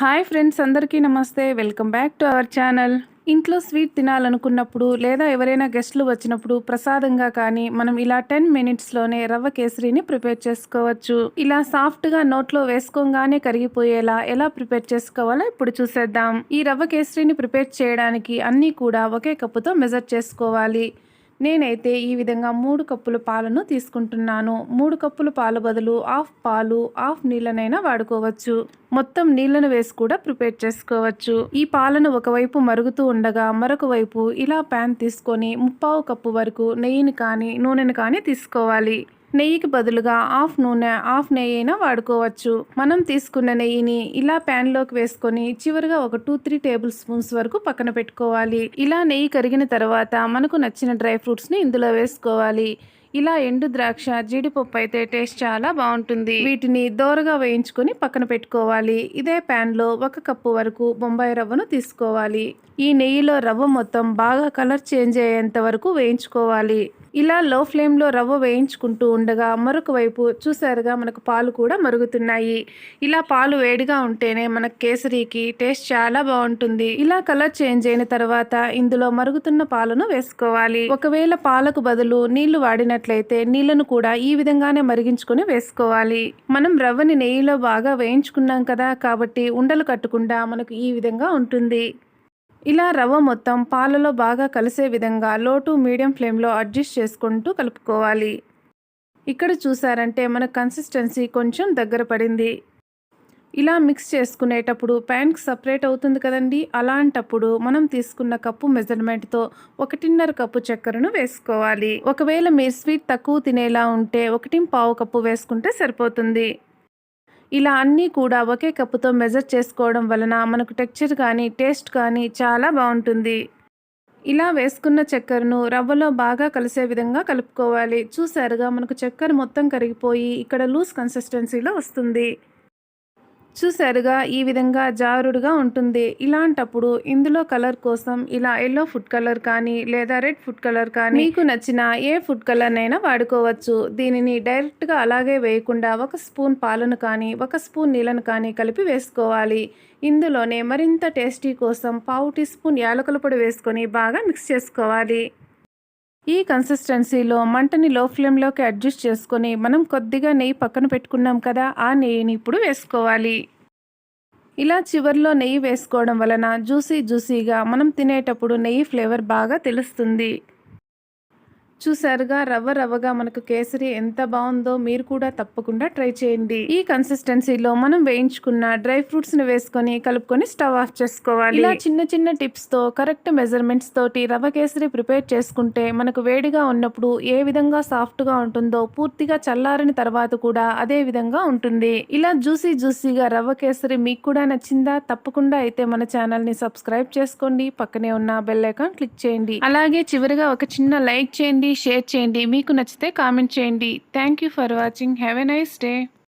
Hi friends అందరికీ నమస్తే. Welcome back to our channel. ఇంట్లో స్వీట్ తినాలనుకున్నప్పుడు లేదా ఎవరైనా గెస్ట్లు వచ్చినప్పుడు ప్రసాదంగా కానీ మనం ఇలా టెన్ మినిట్స్లోనే రవ్వ కేసరిని ప్రిపేర్ చేసుకోవచ్చు. ఇలా సాఫ్ట్గా నోట్లో వేసుకోగానే కరిగిపోయేలా ఎలా ప్రిపేర్ చేసుకోవాలో ఇప్పుడు చూసేద్దాం. ఈ రవ్వ కేసరిని ప్రిపేర్ చేయడానికి అన్నీ కూడా ఒకే కప్పుతో మెజర్ చేసుకోవాలి. నేనైతే ఈ విధంగా మూడు కప్పుల పాలను తీసుకుంటున్నాను. మూడు కప్పుల పాలు బదులు హాఫ్ పాలు హాఫ్ నీళ్ళనైనా వాడుకోవచ్చు. మొత్తం నీళ్ళను వేసి కూడా ప్రిపేర్ చేసుకోవచ్చు. ఈ పాలను ఒకవైపు మరుగుతూ ఉండగా మరొక వైపు ఇలా ప్యాన్ తీసుకొని ముప్పావు కప్పు వరకు నెయ్యిని కానీ నూనెను కానీ తీసుకోవాలి. నెయ్యికి బదులుగా హాఫ్ నూనె హాఫ్ నెయ్యి అయినా వాడుకోవచ్చు. మనం తీసుకున్న నెయ్యిని ఇలా ప్యాన్లోకి వేసుకొని చివరిగా ఒక టూ త్రీ టేబుల్ స్పూన్స్ వరకు పక్కన పెట్టుకోవాలి. ఇలా నెయ్యి కరిగిన తర్వాత మనకు నచ్చిన డ్రై ఫ్రూట్స్ని ఇందులో వేసుకోవాలి. ఇలా ఎండు ద్రాక్ష జీడిపప్పు అయితే టేస్ట్ చాలా బాగుంటుంది. వీటిని దోరగా వేయించుకొని పక్కన పెట్టుకోవాలి. ఇదే ప్యాన్లో ఒక కప్పు వరకు బొంబాయి రవ్వను తీసుకోవాలి. ఈ నెయ్యిలో రవ్వ మొత్తం బాగా కలర్ చేంజ్ అయ్యేంత వరకు వేయించుకోవాలి. ఇలా లో ఫ్లేమ్లో రవ్వ వేయించుకుంటూ ఉండగా మరొక వైపు చూసారుగా మనకు పాలు కూడా మరుగుతున్నాయి. ఇలా పాలు వేడిగా ఉంటేనే మనకు కేసరికి టేస్ట్ చాలా బాగుంటుంది. ఇలా కలర్ చేంజ్ అయిన తర్వాత ఇందులో మరుగుతున్న పాలను వేసుకోవాలి. ఒకవేళ పాలకు బదులు నీళ్ళు వాడినట్లయితే నీళ్ళను కూడా ఈ విధంగానే మరిగించుకొని వేసుకోవాలి. మనం రవ్వని నెయ్యిలో బాగా వేయించుకున్నాం కదా కాబట్టి ఉండలు కట్టకుండా మనకు ఈ విధంగా ఉంటుంది. ఇలా రవ్వ మొత్తం పాలలో బాగా కలిసే విధంగా లో టు మీడియం ఫ్లేమ్లో అడ్జస్ట్ చేసుకుంటూ కలుపుకోవాలి. ఇక్కడ చూసారంటే మన కన్సిస్టెన్సీ కొంచెం దగ్గర పడింది. ఇలా మిక్స్ చేసుకునేటప్పుడు ప్యాన్కి సపరేట్ అవుతుంది కదండి? అలాంటప్పుడు మనం తీసుకున్న కప్పు మెజర్మెంట్తో ఒకటిన్నర కప్పు చక్కెరను వేసుకోవాలి. ఒకవేళ మీరు స్వీట్ తక్కువ తినేలా ఉంటే ఒకటి పావు కప్పు వేసుకుంటే సరిపోతుంది. ఇలా అన్నీ కూడా ఒకే కప్పుతో మెజర్ చేసుకోవడం వలన మనకు టెక్చర్ కానీ టేస్ట్ కానీ చాలా బాగుంటుంది. ఇలా వేసుకున్న చక్కెరను రవ్వలో బాగా కలిసే విధంగా కలుపుకోవాలి. చూసారుగా మనకు చక్కెర మొత్తం కరిగిపోయి ఇక్కడ లూజ్ కన్సిస్టెన్సీలో వస్తుంది. చూసారుగా ఈ విధంగా జారుడుగా ఉంటుంది. ఇలాంటప్పుడు ఇందులో కలర్ కోసం ఇలా ఎల్లో ఫుడ్ కలర్ కానీ లేదా రెడ్ ఫుడ్ కలర్ కానీ మీకు నచ్చిన ఏ ఫుడ్ కలర్నైనా వాడుకోవచ్చు. దీనిని డైరెక్ట్గా అలాగే వేయకుండా ఒక స్పూన్ పాలను కానీ ఒక స్పూన్ నీళ్ళను కానీ కలిపి వేసుకోవాలి. ఇందులోనే మరింత టేస్టీ కోసం పావు టీ స్పూన్ యాలకుల పొడి వేసుకొని బాగా మిక్స్ చేసుకోవాలి. ఈ కన్సిస్టెన్సీలో మంటని లో ఫ్లేమ్లోకి అడ్జస్ట్ చేసుకొని మనం కొద్దిగా నెయ్యి పక్కన పెట్టుకున్నాం కదా ఆ నెయ్యిని ఇప్పుడు వేసుకోవాలి. ఇలా చివరిలో నెయ్యి వేసుకోవడం వలన జ్యూసీ జ్యూసీగా మనం తినేటప్పుడు నెయ్యి ఫ్లేవర్ బాగా తెలుస్తుంది. చూసారుగా రవ్వ రవ్వగా మనకు కేసరి ఎంత బాగుందో మీరు కూడా తప్పకుండా ట్రై చేయండి. ఈ కన్సిస్టెన్సీలో మనం వేయించుకున్న డ్రై ఫ్రూట్స్ని వేసుకొని కలుపుకొని స్టవ్ ఆఫ్ చేసుకోవాలి. ఇలా చిన్న చిన్న టిప్స్తో కరెక్ట్ మెజర్మెంట్స్ తోటి రవ్వ కేసరి ప్రిపేర్ చేసుకుంటే మనకు వేడిగా ఉన్నప్పుడు ఏ విధంగా సాఫ్ట్గా ఉంటుందో పూర్తిగా చల్లారిన తర్వాత కూడా అదే విధంగా ఉంటుంది. ఇలా జ్యూసీ జ్యూసీగా రవ్వ కేసరి మీకు కూడా నచ్చిందా తప్పకుండా అయితే మన ఛానల్ని సబ్స్క్రైబ్ చేసుకోండి. పక్కనే ఉన్న బెల్ ఐకాన్ క్లిక్ చేయండి. అలాగే చివరిగా ఒక చిన్న లైక్ చేయండి. షేర్ చేయండి. మీకు నచ్చితే కామెంట్ చేయండి. Thank you for watching have a nice day